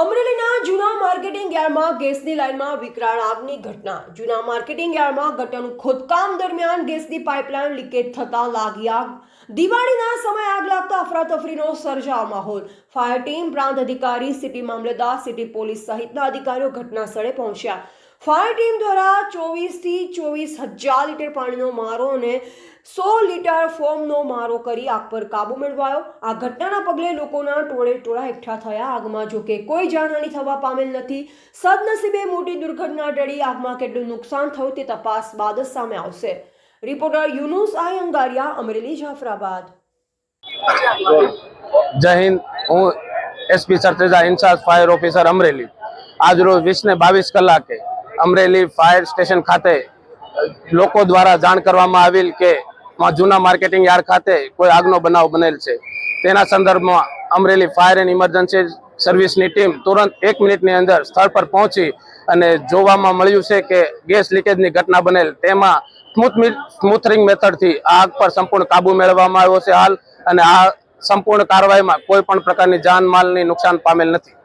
અમરેલીના જૂના માર્કેટિંગ યાર્ડમાં ગેસની લાઇનમાં વિકરાળ આગની ઘટના. જૂના માર્કેટિંગ યાર્ડમાં ગટરનું ખોદકામ દરમિયાન ગેસની પાઇપલાઇન લીકેજ થતા લાગી આગ. દિવાળીના સમયે આગ લાગતા અફરાતફરીનો સર્જાયો માહોલ. ફાયર ટીમ, પ્રાંત અધિકારી, સિટી મામલતદાર, સિટી પોલીસ સહિતના અધિકારીઓ ઘટના સ્થળે પહોંચ્યા. ફાયર ટીમ દ્વારા ચોવીસથી ચોવીસ હજાર લીટર પાણીનો મારો અને સો લીટર ફોર્મનો મારો કરી આગ પર કાબુ મેળવાયો. આ ઘટનાના પગલે લોકોના ટોળે ટોળા એકઠા થયા. આગમાં જોકે કોઈ જાનહાની થવા પામેલ નથી. સદનસીબે મોટી દુર્ઘટના ટળી. આગમાં કેટલું નુકસાન થયું તે તપાસ બાદ સામે આવશે. Reporter Yunus I Angariya, Amreli, Jafrabad. જય હિન્દ. હું SP Sarteja incharge fire officer Amreli. આજ રોજ વીસ ને બાવીસ કલાકે અમરેલી ફાયર સ્ટેશન ખાતે લોકો દ્વારા જાણ કરવામાં આવેલ કે જૂના માર્કેટિંગ યાર્ડ ખાતે કોઈ આગનો બનાવ બનેલ છે. તેના સંદર્ભમાં અમરેલી ફાયર એન્ડ ઇમરજન્સી સર્વિસની ટીમ તુરંત એક મિનિટની અંદર સ્થળ પર પહોંચી અને જોવામાં મળ્યું છે કે ગેસ લીકેજની ઘટના બનેલ. તેમાં સ્મૂથ સ્મૂથરિંગ મેથડથી આગ પર સંપૂર્ણ કાબુ મેળવવામાં આવ્યો છે હાલ અને આ સંપૂર્ણ કાર્યવાહીમાં કોઈ પણ પ્રકારની જાનમાલની નુકસાન પામેલ નથી.